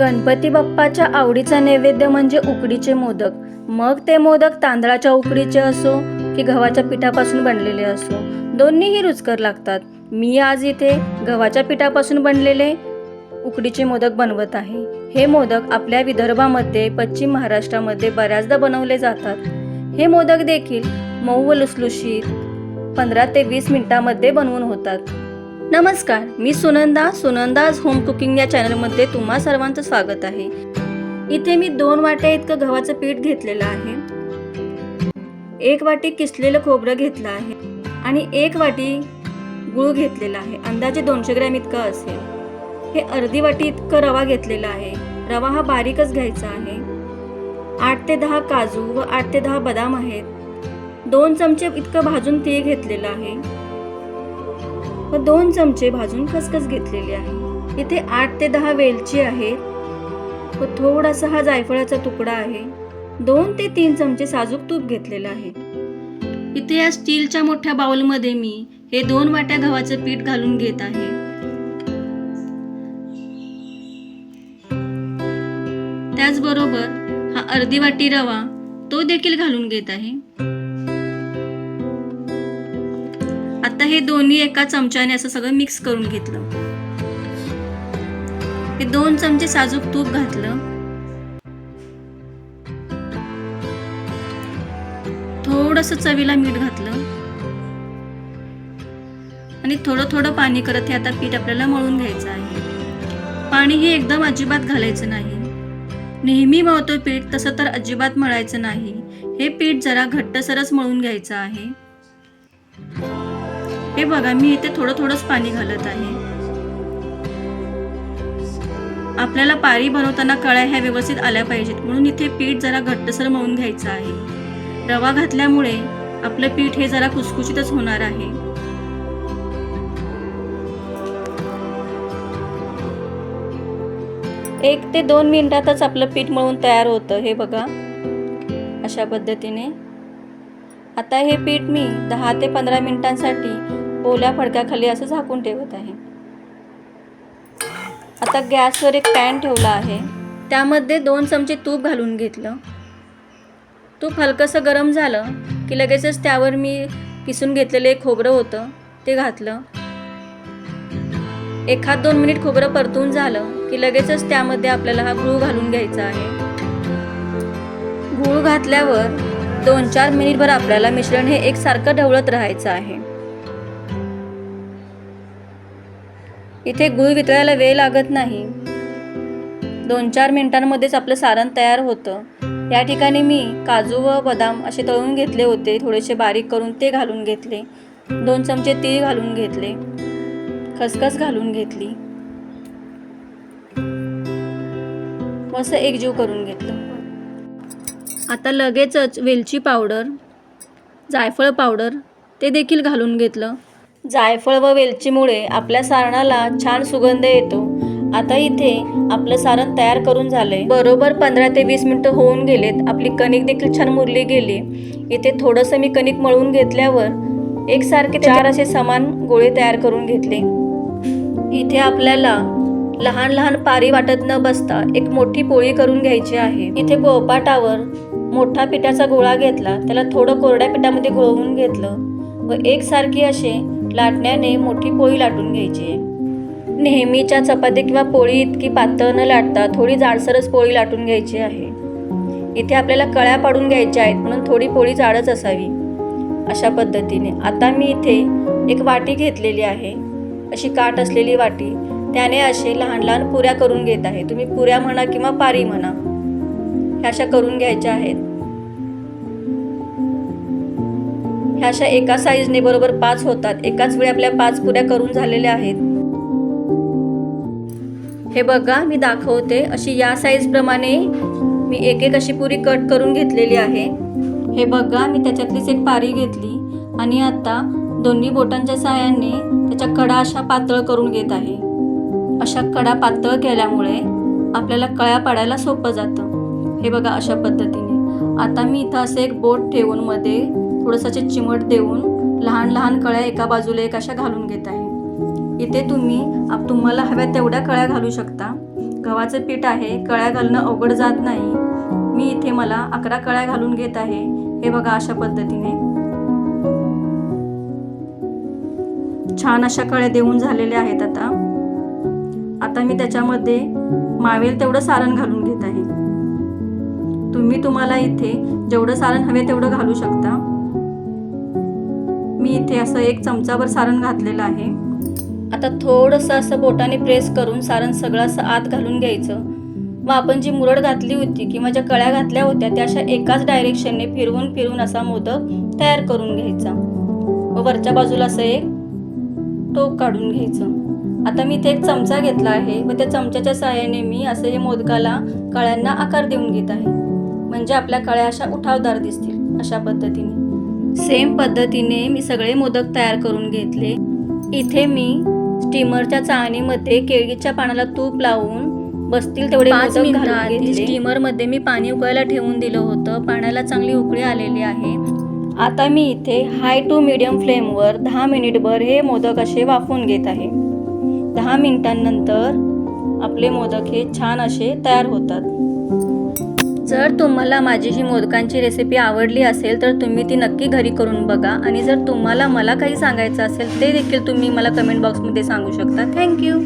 गणपती बाप्पाच्या आवडीचा नैवेद्य म्हणजे उकडीचे मोदक. मग ते मोदक तांदळाच्या उकडीचे असो की गव्हाच्या पिठापासून बनलेले असो. दोन्हीही रुचकर लागतात. मी आज इथे गव्हाच्या पिठापासून बनलेले उकडीचे मोदक बनवत आहे. हे मोदक आपल्या विदर्भामध्ये पश्चिम महाराष्ट्रामध्ये बऱ्याचदा बनवले जातात. हे मोदक देखील मऊ व लुसलुशीत पंधरा ते वीस मिनिटामध्ये बनवून होतात. नमस्कार मी सुनंदा सुनंदाज होम कुकिंग या चॅनलमध्ये तुम्हा सर्वांचं स्वागत आहे. इथे मी दोन वाट्या इतकं गव्हाचं पीठ घेतलेलं आहे. एक वाटी किसलेलं खोबरं घेतलं आहे आणि एक वाटी गुळ घेतलेला आहे. अंदाजे दोनशे ग्रॅम इतकं असेल. हे अर्धी वाटी इतकं रवा घेतलेला आहे. रवा हा बारीकच घ्यायचा आहे. आठ ते दहा काजू व आठ ते दहा बदाम आहेत. दोन चमचे इतकं भाजून तीळ घेतलेलं आहे. व दोन चमचे भाजून खसखस घेतलेली आहे. इथे आठ ते दहा वेलची आहेत व थोडासा हा जायफळाचा तुकडा आहे. दोन ते तीन चमचे साजूक तूप घेतलेलं आहे. इथे या स्टीलच्या मोठ्या बाउलमध्ये मी हे दोन वाट्या गव्हाचं पीठ घालून घेत आहे. त्याचबरोबर हा अर्धी वाटी रवा तो देखील घालून घेत आहे. हे दोन्ही एका चमच्याने असं सगळं मिक्स करून घेतलं. हे दोन चमचे साजूक तूप घातलं. थोडस चवीला मीठ घातलं. आणि थोडं थोडं पाणी करत हे आता पीठ आपल्याला मळून घ्यायचं आहे. पाणी हे एकदम अजिबात घालायचं नाही. नेहमी मळतो पीठ तसं तर अजिबात मळायचं नाही. हे पीठ जरा घट्टसरच मळून घ्यायचं आहे. हे बघा मी इथे थोडं थोडंच पाणी घालत आहे. आपल्याला पारी बनवताना कळ्या ह्या व्यवस्थित आल्या पाहिजेत. म्हणून इथे पीठ जरा घट्टसर मळून घ्यायचं आहे. रवा घातल्यामुळे आपलं पीठ हे जरा कुसकुशीतच होणार आहे. एक ते दोन मिनिटातच आपलं पीठ मळून तयार होतं हे बघा. अशा पद्धतीने. आता हे पीठ मी दहा ते पंधरा मिनिटांसाठी ओल्या फडक्याखाली असं झाकून ठेवत आहे. आता गॅसवर एक पॅन ठेवला आहे. त्यामध्ये दोन चमचे तूप घालून घेतलं. तूप हलकंसं गरम झालं की लगेचच त्यावर मी किसून घेतलेलं एक खोबरं होतं ते घातलं. एखाद दोन मिनिट खोबरं परतून झालं की लगेचच त्यामध्ये आपल्याला हा गूळ घालून घ्यायचा आहे. गूळ घातल्यावर दोन चार मिनिटभर आपल्याला मिश्रण हे एकसारखं ढवळत राहायचं आहे. इथे गूळ वितळायला वेळ लागत नाही. दोन चार मिनिटांमध्येच आपलं सारण तयार होतं. या ठिकाणी मी काजू व बदाम असे तळून घेतले होते. थोडेसे बारीक करून ते घालून घेतले. दोन चमचे तीळ घालून घेतले. खसखस घालून घेतली. असं एकजीव करून घेतलं. आता लगेचच वेलची पावडर जायफळ पावडर ते देखील घालून घेतलं. जायफळ व वेलचीमुळे आपल्या सारणाला छान सुगंध येतो. आता इथे आपलं सारण तयार करून झालंय. बरोबर पंधरा ते वीस मिनटं होऊन गेलेत. आपली कणिक देखील छान मुरली गेली. इथे थोडंसं मी कणिक मळून घेतल्यावर एकसारखे चार असे समान गोळे तयार करून घेतले. इथे आपल्याला लहान लहान पारी वाटत न बसता एक मोठी पोळी करून घ्यायची आहे. इथे पोळपाटावर मोठा पिठाचा गोळा घेतला. त्याला थोडं कोरड्या पिठामध्ये गोळवून घेतलं व एकसारखी असे लाटण्याने मोठी पोळी लाटून घ्यायची. आहे नेहमीच्या चपाती किंवा पोळी इतकी पातळ न लाटता थोडी जाडसरच पोळी लाटून घ्यायची आहे. इथे आपल्याला कळ्या पाडून घ्यायच्या आहेत म्हणून थोडी पोळी जाडच असावी. अशा पद्धतीने. आता मी इथे एक वाटी घेतलेली आहे. अशी काट असलेली वाटी. त्याने असे लहान लहान पुऱ्या करून घेत आहे. तुम्ही पुऱ्या म्हणा किंवा पारी म्हणा. ह्या अशा करून घ्यायच्या आहेत. ह्या अशा एका साईजने बरोबर पाच होतात. एकाच वेळी आपल्या पाच पुऱ्या करून झालेल्या आहेत. हे बघा मी दाखवते. अशी या साईजप्रमाणे मी एक एक अशी पुरी कट करून घेतलेली आहे. हे बघा मी त्याच्यातलीच एक पारी घेतली. आणि आता दोन्ही बोटांच्या सहाय्याने त्याच्या कडा अशा पातळ करून घेत आहे. अशा कडा पातळ केल्यामुळे आपल्याला कळ्या पाडायला सोपं जातं. हे बघा अशा पद्धतीने. आता मी इथं असं एक बोट ठेवून मध्ये थोडंसं चिमट देऊन लहान लहान कळ्या एका बाजूला एक अशा घालून घेत आहे. इथे तुम्ही आप तुम्हाला हव्या तेवढ्या कळ्या घालू शकता. गव्हाचं पीठ आहे कळ्या घालणं अवघड जात नाही. मी इथे मला अकरा कळ्या घालून घेत आहे. हे बघा अशा पद्धतीने. छान अशा कळ्या देऊन झालेल्या आहेत आता. आता मी त्याच्यामध्ये मावेल तेवढं सारण घालून घेत आहे. तुम्ही तुम्हाला इथे जेवढं सारण हवे तेवढं घालू शकता. मी इथे असं एक चमचाभर सारण घातलेलं आहे. आता थोडंसं असं बोटाने प्रेस करून सारण सगळं असं आत घालून घ्यायचं. व आपण जी मुरड घातली होती किंवा ज्या कळ्या घातल्या होत्या त्या अशा एकाच डायरेक्शनने फिरवून फिरवून असा मोदक तयार करून घ्यायचा. व वरच्या बाजूला असं एक टोक काढून घ्यायचं. आता मी इथे एक चमचा घेतला आहे व त्या चमच्याच्या सहाय्याने मी असं हे मोदकाला कळ्यांना आकार देऊन घेत आहे. म्हणजे आपल्या कळ्या अशा उठावदार दिसतील अशा पद्धतीने. सेम पद्धतीने मी सगळे मोदक तयार करून घेतले. इथे मी स्टीमरच्या चाळणीमध्ये केळीच्या पानाला तूप लावून बसतील तेवढे पाच मोदक स्टीमरमध्ये मी पाणी उकळायला ठेवून दिलं होतं. पाण्याला चांगली उकळी आलेली आहे. आता मी इथे हाय टू मिडियम फ्लेमवर दहा मिनिटभर हे मोदक असे वाफवून घेत आहे. दहा मिनिटांनंतर आपले मोदक हे छान असे तयार होतात. जर तुम्हाला माझी ही मोदकांची रेसिपी आवडली असेल तर तुम्ही ती नक्की घरी करून बघा. आणि जर तुम्हाला मला काही सांगायचं असेल ते देखील तुम्ही मला कमेंट बॉक्समध्ये सांगू शकता. थँक्यू